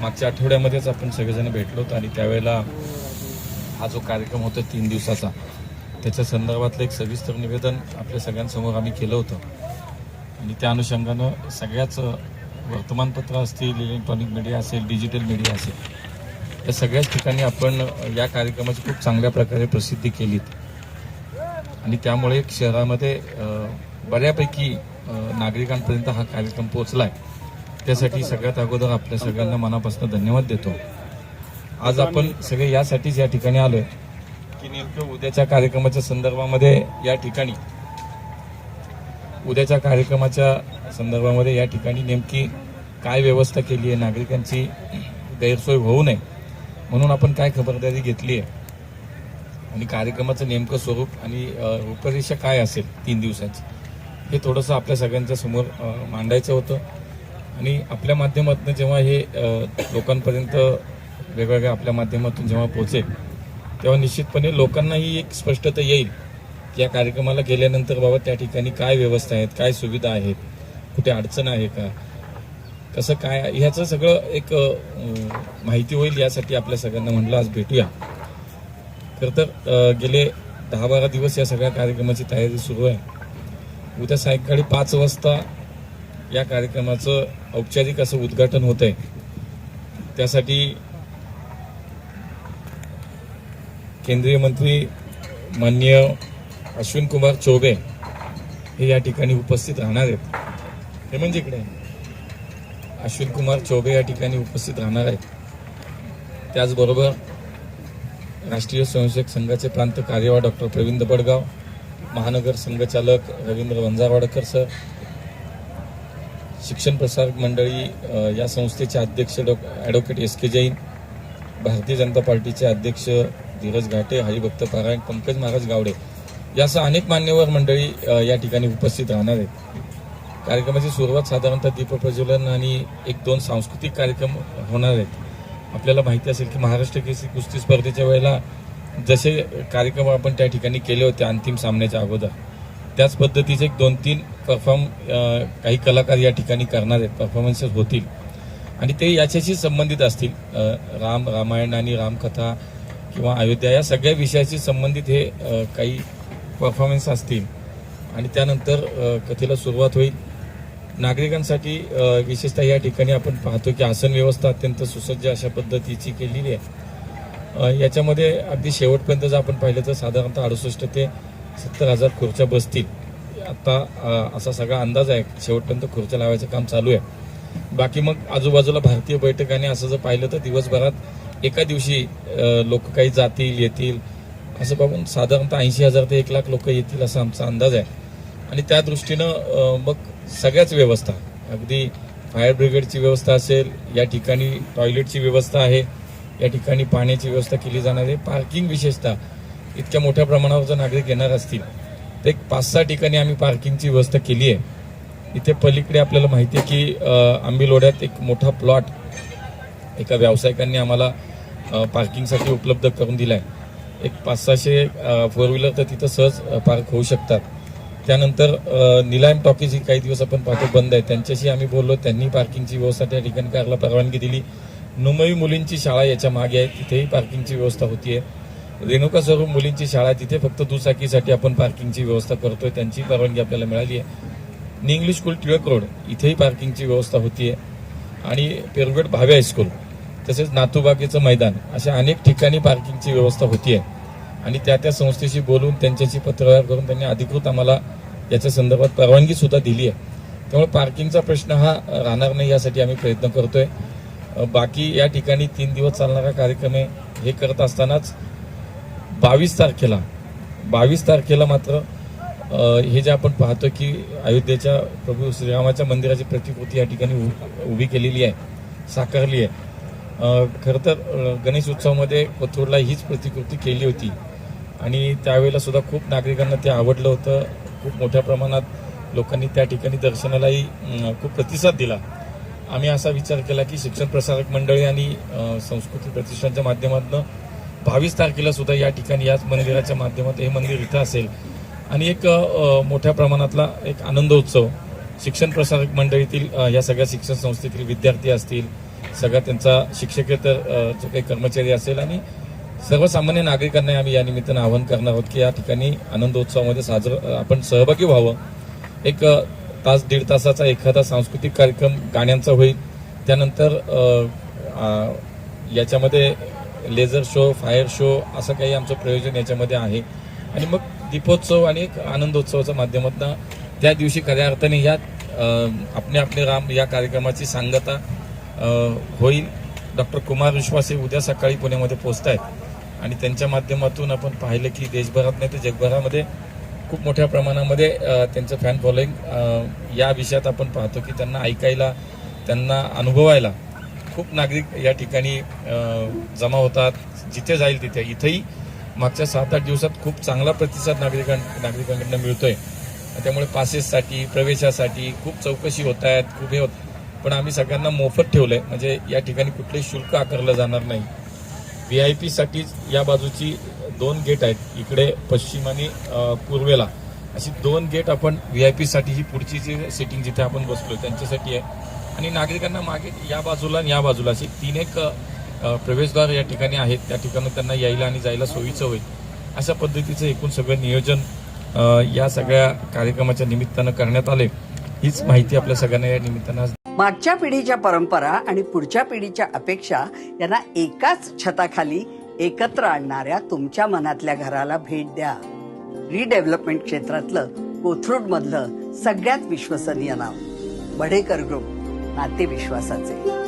मागच्या आठवड्यामध्येच आपण सगळेजण भेटलो होतो आणि त्यावेळेला हा जो कार्यक्रम होता तीन दिवसाचा त्याच्या संदर्भातलं एक सविस्तर निवेदन आपल्या सगळ्यांसमोर आम्ही केलं होतं. आणि त्या अनुषंगानं सगळ्याच वर्तमानपत्र असतील इलेक्ट्रॉनिक मीडिया असेल डिजिटल मीडिया असेल या सगळ्याच ठिकाणी आपण या कार्यक्रमाची खूप चांगल्या प्रकारे प्रसिद्धी केलीत. आणि त्यामुळे शहरामध्ये बऱ्यापैकी नागरिकांपर्यंत हा कार्यक्रम पोहोचला आहे त्यासाठी सगळ्यात अगोदर आपल्या सगळ्यांना मनापासून धन्यवाद देतो. आज आपण सगळे यासाठीच या ठिकाणी आलोय की नेमकं उद्याच्या कार्यक्रमाच्या संदर्भामध्ये या ठिकाणी उद्याच्या कार्यक्रमाच्या संदर्भामध्ये या ठिकाणी नेमकी काय व्यवस्था केली आहे नागरिकांची गैरसोय होऊ नये म्हणून आपण काय खबरदारी घेतली आहे आणि कार्यक्रमाचं नेमकं स्वरूप आणि रूपरेषा काय असेल तीन दिवसाची हे थोडंसं आपल्या सगळ्यांच्या समोर मांडायचं होतं. आणि आपल्या माध्यमातून जेव्हा हे लोकांपर्यंत वेगवेगळ्या आपल्या माध्यमातून जेव्हा पोहोचेल तेव्हा निश्चितपणे लोकांनाही एक स्पष्टता येईल की या कार्यक्रमाला गेल्यानंतर बाबा त्या ठिकाणी काय व्यवस्था आहेत काय सुविधा आहेत कुठे अडचण आहे का कसं काय ह्याचं सगळं एक माहिती होईल यासाठी आपल्या सगळ्यांना म्हटलं आज भेटूया. खरं तर गेले दहा बारा दिवस या सगळ्या कार्यक्रमाची तयारी सुरू आहे. उद्या सायंकाळी पाच वाजता या कार्यक्रमाचं औपचारिक असं उद्घाटन होत आहे त्यासाठी केंद्रीय मंत्री माननीय अश्विन कुमार चौबे हे या ठिकाणी उपस्थित राहणार आहेत. हे म्हणजे इकडे. अश्विन कुमार चौबे या ठिकाणी उपस्थित राहणार आहेत. त्याचबरोबर राष्ट्रीय स्वयंसेवक संघाचे प्रांत कार्यवाह डॉक्टर प्रवीण दबडगाव महानगर संघचालक रवींद्र वंजारवाडकर सर शिक्षण प्रसार मंडळी या संस्थेचे अध्यक्ष डॉ advocate S K Jain Bharatiya Janata पार्टीचे अध्यक्ष धीरज घाटे हरिभक्त पारायण पंकज महाराज गावडे यासह अनेक मान्यवर मंडळी या ठिकाणी उपस्थित राहणार आहेत. कार्यक्रमाची सुरुवात साधारणतः दीपप्रज्वलन आणि एक दोन सांस्कृतिक कार्यक्रम होणार आहेत. आपल्याला माहिती असेल की महाराष्ट्र केसरी कुस्ती स्पर्धेच्या वेळेला जसे कार्यक्रम आपण त्या ठिकाणी केले होते अंतिम सामन्याच्या अगोदर त्याच पद्धतीचे एक दोन तीन परफॉर्म काही कलाकार या ठिकाणी करणार आहेत. परफॉर्मन्सेस होतील. आणि ते याच्याशी संबंधित असतील. राम रामायण आणि रामकथा किंवा अयोध्या या सगळ्या विषयाशी संबंधित हे काही परफॉर्मन्स असतील. आणि त्यानंतर कथेला सुरुवात होईल. नागरिकांसाठी विशेषतः या ठिकाणी आपण पाहतो की आसन व्यवस्था अत्यंत सुसज्ज अशा पद्धतीची केलेली आहे. याच्यामध्ये अगदी शेवटपर्यंत जर आपण पाहिलं तर साधारणतः अडुसष्ट ते सत्तर हजार खुर्च्या बसतील. आता असा सगळा अंदाज आहे. शेवटपर्यंत खुर्च्या लावायचं काम चालू आहे. बाकी मग आजूबाजूला भारतीय बैठकाने असं जर पाहिलं तर दिवसभरात एका दिवशी लोक काही जातील येतील. असं बघून साधारणतः ऐंशी हजार ते एक लाख लोक येतील असा आमचा अंदाज आहे. आणि त्या दृष्टीनं मग सगळ्याच व्यवस्था अगदी फायर ब्रिगेडची व्यवस्था असेल या ठिकाणी टॉयलेटची व्यवस्था आहे या ठिकाणी पाण्याची व्यवस्था केली जाणार आहे. पार्किंग विशेषतः इतक्या मोठ्या प्रमाणावर जर नागरिक येणार असतील तर एक पाच सहा ठिकाणी आम्ही पार्किंगची व्यवस्था केली आहे. इथे पलीकडे आपल्याला माहिती आहे की आंबीलोड्यात एक मोठा प्लॉट एका व्यावसायिकांनी आम्हाला पार्किंगसाठी उपलब्ध करून दिला आहे एक पाच सहाशे फोर व्हीलर तर तिथं सहज पार्क होऊ शकतात. त्यानंतर निलायम टॉकीज ही काही दिवस आपण पाहतो बंद आहे. त्यांच्याशी आम्ही बोललो त्यांनी पार्किंगची व्यवस्था त्या ठिकाणी करायला परवानगी दिली. नुमई मुलींची शाळा याच्या मागे आहे. तिथेही पार्किंगची व्यवस्था होती आहे रेणुका स्वरूप मुलींची शाळा तिथे फक्त दुचाकीसाठी आपण पार्किंगची व्यवस्था करतोय. त्यांची परवानगी आपल्याला मिळाली आहे इंग्लिश स्कूल टिळक रोड इथेही पार्किंगची व्यवस्था होती आहे आणि पेरगड भावे हायस्कूल तसेच नातूबागेचं मैदान अशा अनेक ठिकाणी पार्किंगची व्यवस्था होती आहे आणि त्या त्या संस्थेशी बोलून त्यांच्याशी पत्रव्यवहार करून त्यांनी अधिकृत आम्हाला याच्या संदर्भात परवानगी सुद्धा दिली आहे त्यामुळे पार्किंगचा प्रश्न हा राहणार नाही यासाठी आम्ही प्रयत्न करतोय. बाकी या ठिकाणी तीन दिवस चालणारा कार्यक्रम हे करत असतानाच बावीस तारखेला बावीस तारखेला मात्र हे जे आपण पाहतो की अयोध्येच्या प्रभू श्रीरामाच्या मंदिराची प्रतिकृती या ठिकाणी उभी केलेली आहे साकारली आहे. खरं तर गणेश उत्सवामध्ये कोथरूडला हीच प्रतिकृती केली होती. आणि त्यावेळेला सुद्धा खूप नागरिकांना ते आवडलं होतं. खूप मोठ्या प्रमाणात लोकांनी त्या ठिकाणी दर्शनालाही खूप प्रतिसाद दिला. आम्ही असा विचार केला की शिक्षण प्रसारक मंडळी आणि संस्कृती प्रतिष्ठानच्या माध्यमातून बावीस तारखेला सुद्धा या ठिकाणी याच मंदिराच्या माध्यमात हे मंदिर इथं असेल. आणि एक मोठ्या प्रमाणातला एक आनंद उत्सव. शिक्षण प्रसारक मंडळीतील या सगळ्या शिक्षण संस्थेतील विद्यार्थी असतील सगळा त्यांचा शिक्षकेतर जो काही कर्मचारी असेल आणि सर्वसामान्य नागरिकांना आम्ही या निमित्तानं आवाहन करणार आहोत की या ठिकाणी आनंदोत्सवामध्ये साजरं आपण सहभागी व्हावं. एक तास दीड तासाचा एखादा सांस्कृतिक कार्यक्रम गाण्यांचा होईल. त्यानंतर याच्यामध्ये लेझर शो फायर शो असं काही आमचं प्रयोजन याच्यामध्ये आहे. आणि मग दीपोत्सव आणि एक आनंदोत्सवाच्या माध्यमातून त्या दिवशी खऱ्या अर्थाने या आपले आपले राम या कार्यक्रमाची सांगता होईल. डॉक्टर कुमार विश्वास हे उद्या सकाळी पुण्यामध्ये पोहोचत आहेत आणि त्यांच्या माध्यमातून आपण पाहिलं की देशभरात नाही तर जगभरामध्ये खूप मोठ्या प्रमाणामध्ये त्यांचं फॅन फॉलोईंग या विषयात आपण पाहतो की त्यांना ऐकायला त्यांना अनुभवायला खूप नागरिक या ठिकाणी जमा होतात. जिथे जाईल तिथे. इथेही मागच्या सात आठ दिवसात खूप चांगला प्रतिसाद नागरिकां नागरिकांकडनं मिळतोय. त्यामुळे पासेससाठी प्रवेशासाठी खूप चौकशी होत आहेत खूप हे होत. पण आम्ही सगळ्यांना मोफत ठेवलंय. म्हणजे या ठिकाणी कुठलंही शुल्क आकारलं जाणार नाही. व्ही आय पीसाठीच या बाजूची दोन गेट आहेत. इकडे पश्चिम आणि पूर्वेला. अशी दोन गेट आपण व्ही आय पीसाठी ही पुढची जी सिटिंग जिथे आपण बसलो त्यांच्यासाठी आहे. आणि नागरिकांना मागे या बाजूला आणि या बाजूला अशी तीन एक प्रवेशद्वार या ठिकाणी आहेत. त्या ठिकाणी त्यांना यायला आणि जायला सोयीचं होईल. अशा पद्धतीचं एकूण सगळं नियोजन या सगळ्या कार्यक्रमाच्या निमित्तानं करण्यात आले. हीच माहिती आपल्या सगळ्यांना या निमित्तानं मागच्या पिढीच्या परंपरा आणि पुढच्या पिढीच्या अपेक्षा यांना एकाच छताखाली एकत्र आणणाऱ्या तुमच्या मनातल्या घराला भेट द्या. रिडेव्हलपमेंट क्षेत्रातलं कोथरूड मधलं सगळ्यात विश्वसनीय नाव बढेकर ग्रुप. नातेविश्वासाचे